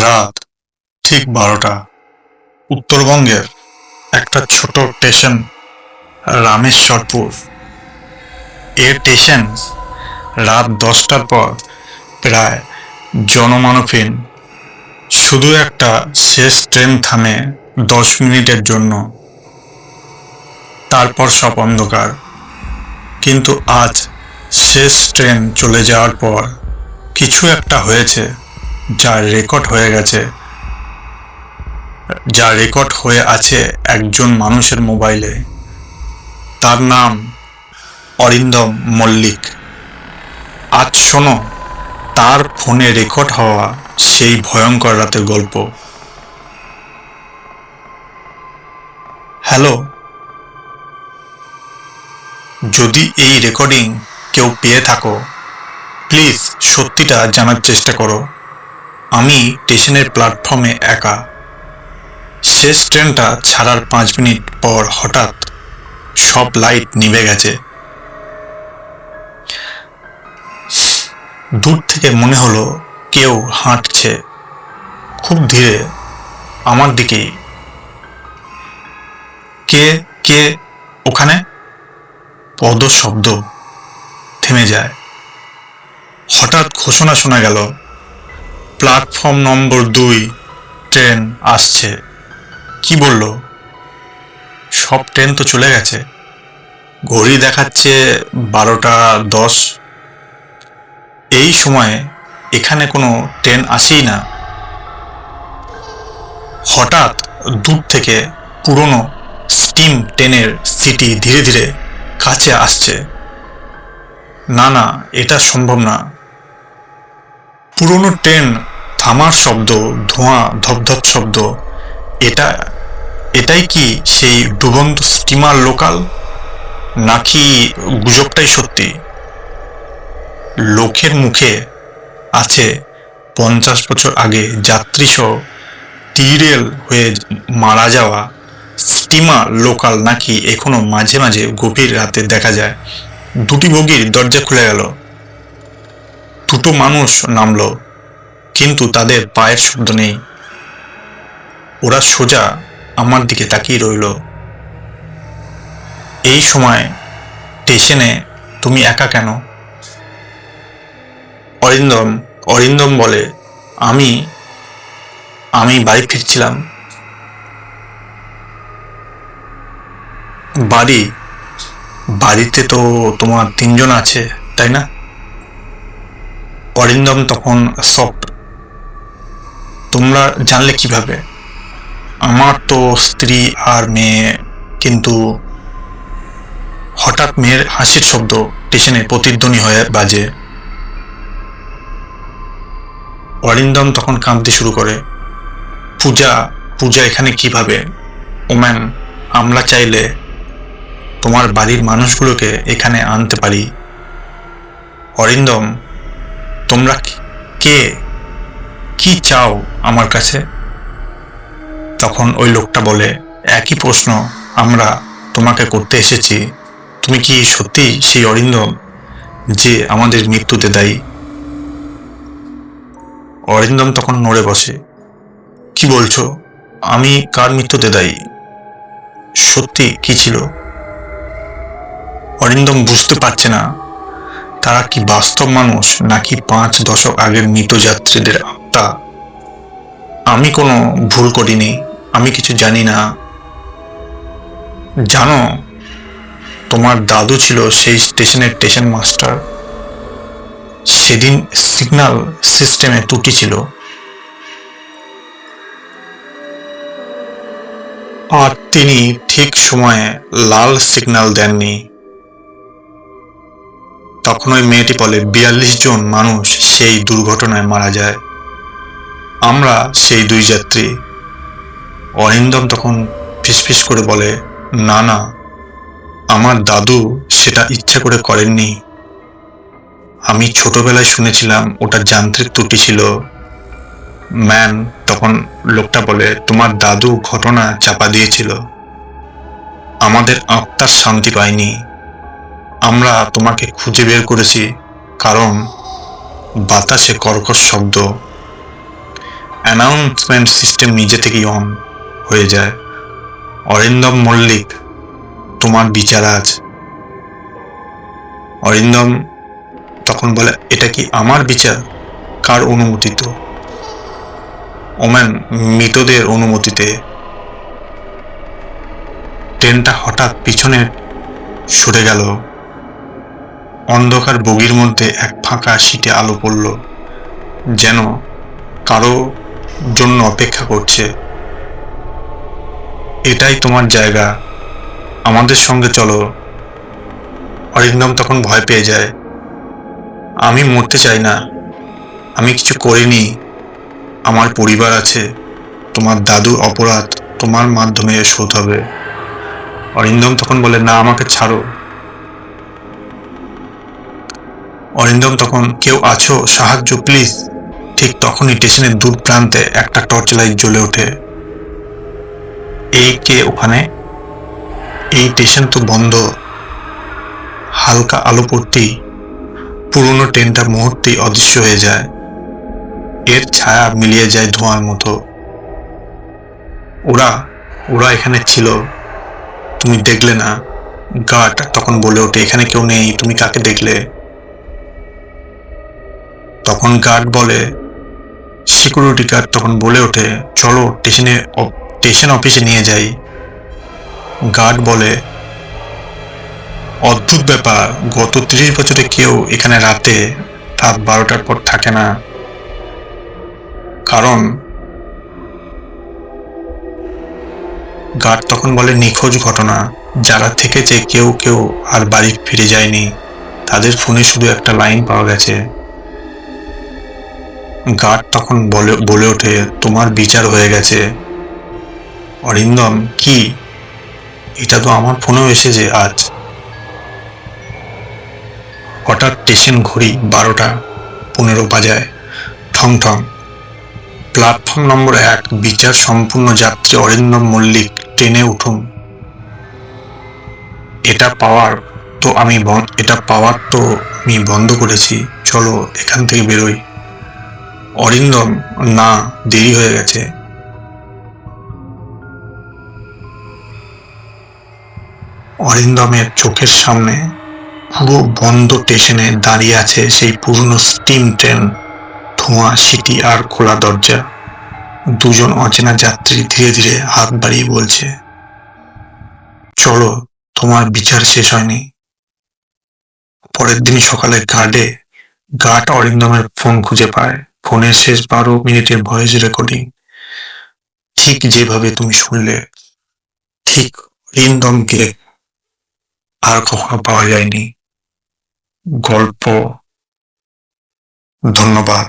রাত, ঠিক বারোটা। উত্তরবঙ্গের একটা ছোট স্টেশন, রামেশ্বরপুর। এ স্টেশন রাত দশটার পর প্রায় জনমানবহীন। শুধু একটা শেষ ট্রেন থামে দশ মিনিটের জন্য। তারপর সব অন্ধকার। কিন্তু আজ শেষ ট্রেন চলে যাওয়ার পর কিছু একটা হয়েছে। যা রেকর্ড হয়ে গেছে যা রেকর্ড হয়ে আছে একজন মানুষের মোবাইলে, তার নাম অরিন্দম মল্লিক। আজ শোনো, তার ফোনে রেকর্ড হওয়া সেই ভয়ঙ্কর রাতের গল্প। হ্যালো, যদি এই রেকর্ডিং কেউ পেয়ে থাকো, প্লিজ সত্যিটা জানার চেষ্টা করো। আমি স্টেশনের প্ল্যাটফর্মে একা। শেষ ট্রেনটা ছাড়ার পাঁচ মিনিট পর হঠাৎ সব লাইট নিভে গেছে। দূর থেকে মনে হলো কেউ হাঁটছে। খুব ধীরে আমার দিকেই। কে কে, ওখানে? পদ শব্দ থেমে যায়। হঠাৎ ঘোষণা শোনা গেল প্ল্যাটফর্ম নম্বর দুই, ট্রেন আসছে। কি বলল? সব ট্রেন তো চলে গেছে। ঘড়ি দেখাচ্ছে বারোটা দশ। এই সময়ে এখানে কোনো ট্রেন আসেই না। হঠাৎ দূর থেকে পুরনো স্টিম ট্রেনের সিটি ধীরে ধীরে কাছে আসছে। না না, এটা সম্ভব না। পুরনো ট্রেন থামার শব্দ, ধোঁয়া, ধপধপ শব্দ, এটা, এটাই কি সেই ডুবন্ত স্টিমার লোকাল? নাকি গুজবটাই সত্যি? লোকের মুখে আছে পঞ্চাশ বছর আগে যাত্রীসহ টিরেল হয়ে মারা যাওয়া স্টিমার লোকাল নাকি এখনও মাঝে মাঝে গভীর রাতে দেখা যায়? দুটি বগির দরজা খুলে গেল। দুটো মানুষ নামলো। কিন্তু তাদের পায়ের শব্দ নেই। ওরা সোজা আমার দিকে তাকিয়ে রইল। এই সময় স্টেশনে তুমি একা কেন? অরিন্দম অরিন্দম বলে, আমি আমি বাড়ি ফিরছিলাম। বাড়ি, বাড়িতে তো তোমার তিনজন আছে, তাই না? অরিন্দম তখন সফট তোমরা জানলে কীভাবে? আমার তো স্ত্রী আর মেয়ে, কিন্তু হঠাৎ মেয়ের হাসির শব্দ স্টেশনে প্রতিধ্বনি হয়ে বাজে। অরিন্দম তখন কাঁদতে শুরু করে, পূজা পূজা এখানে কীভাবে? ওম্যান, আমরা চাইলে তোমার বাড়ির মানুষগুলোকে এখানে আনতে পারি। অরিন্দম, তোমরা কি- কে চাও আমার কাছে? তখন ওই লোকটা বলে, একই প্রশ্ন, আমরা তোমাকে করতে এসেছি। তুমি কি সত্যি সেই অরিন্দম যে আমাদের মৃত্যুতে দায়ী? অরিন্দম তখন নড়ে বসে, কি বলছো? আমি কার মৃত্যুতে দায়ী? সত্যি কি ছিল? অরিন্দম বুঝতে পারছে না তারা কি বাস্তব মানুষ নাকি পাঁচ দশক আগের মৃত যাত্রীদের আত্মা? আমি কোনো ভুল করিনি, আমি কিছু জানি না। জানো, তোমার দাদু ছিল সেই স্টেশনের স্টেশন মাস্টার সেদিন সিগন্যাল সিস্টেমে ত্রুটি ছিল। আর তিনি ঠিক সময়ে লাল সিগন্যাল দেননি। তখন ওই মেয়েটি বলে, বিয়াল্লিশ জন মানুষ সেই দুর্ঘটনায় মারা যায়। আমরা সেই দুই যাত্রী। অরিন্দম তখন ফিসফিস করে বলে, না না, আমার দাদু সেটা ইচ্ছা করে করেননি। আমি ছোটবেলায় শুনেছিলাম ওটা যান্ত্রিক ত্রুটি ছিল। ম্যান তখন লোকটা বলে, তোমার দাদু ঘটনা চাপা দিয়েছিল। আমাদের আত্মার শান্তি পায়নি। আমরা তোমাকে খুঁজে বের করেছি, কারণ বাতাসে কর্কশ শব্দ অ্যানাউন্সমেন্ট সিস্টেম নিজে থেকেই অন হয়ে যায়। অরিন্দম মল্লিক, তোমার বিচার আজ। অরিন্দম তখন বলে, এটা কি আমার বিচার? কার অনুমতিত ওম্যান মৃতদের অনুমতিতে ট্রেনটা হঠাৎ পিছনে সরে গেল। অন্ধকার বগির মধ্যে এক ফাঁকা সিটে আলো পড়ল, যেন কারও জন্য অপেক্ষা করছে। এটাই তোমার জায়গা। আমাদের সঙ্গে চলো। অরিন্দম তখন ভয় পেয়ে যায়। আমি মরতে চাই না। আমি কিছু করিনি। আমার পরিবার আছে। তোমার দাদুর অপরাধ তোমার মাধ্যমে শোধ হবে। অরিন্দম তখন বলে, না, আমাকে ছাড়ো। অরিন্দম তখন, কেউ আছো? সাহায্য, প্লিজ। ঠিক তখনই স্টেশনের দূর প্রান্তে একটা টর্চ লাইট জ্বলে ওঠে। এই কে ওখানে? এই স্টেশন তো বন্ধ। হালকা আলো পড়তেই পুরনো ট্রেনটা মুহূর্তেই অদৃশ্য হয়ে যায়। এর ছায়া মিলিয়ে যায় ধোঁয়ার মতো। ওরা ওরা এখানে ছিল। তুমি দেখলে না? গার্ড তখন বলে ওঠে, এখানে কেউ নেই, তুমি কাকে দেখলে? তখন গার্ড বলে সিকিউরিটি গার্ড তখন বলে ওঠে, চলো স্টেশনে স্টেশন অফিসে নিয়ে যাই। গার্ড বলে, অদ্ভুত ব্যাপার, গত ত্রিশ বছরে কেউ এখানে রাতে রাত বারোটার পর থাকে না। কারণ গার্ড তখন বলে, নিখোঁজ ঘটনা। যারা থেকেছে কেউ কেউ আর বাড়ি ফিরে যায়নি। তাদের ফোনে শুধু একটা লাইন পাওয়া গেছে। গার্ড তখন বলে বলে ওঠে, তোমার বিচার হয়ে গেছে। অরিন্দম, কি? এটা তো আমার ফোনেও এসেছে আজ। হঠাৎ স্টেশন ঘড়ি বারোটা পনেরো বাজায়। ঠং ঠং। প্ল্যাটফর্ম নম্বর এক, বিচার সম্পূর্ণ যাত্রী অরিন্দম মল্লিক ট্রেনে উঠুন। এটা পাওয়ার তো আমি এটা পাওয়ার তো আমি বন্ধ করেছি। চলো এখান থেকে বেরোই। অরিন্দম না, দেরি হয়ে গেছে। অরিন্দমের চোখের সামনে পুরো বন্ধ স্টেশনে দাঁড়িয়ে আছে সেই পুরনো স্টিম ট্রেন, ধোঁয়া, সিটি আর খোলা দরজা। দুজন অচেনা যাত্রী ধীরে ধীরে হাত বাড়িয়ে বলছে, চলো, তোমার বিচার শেষ হয়নি। পরের দিন সকালে গার্ডে গার্ড অরিন্দমের ফোন খুঁজে পায়। ফোনের শেষ বারো মিনিটের ভয়েস রেকর্ডিং ঠিক যেভাবে তুমি শুনলে, ঠিক অরিন্দমকে আর কখনো পাওয়া যায়নি। গল্প, ধন্যবাদ।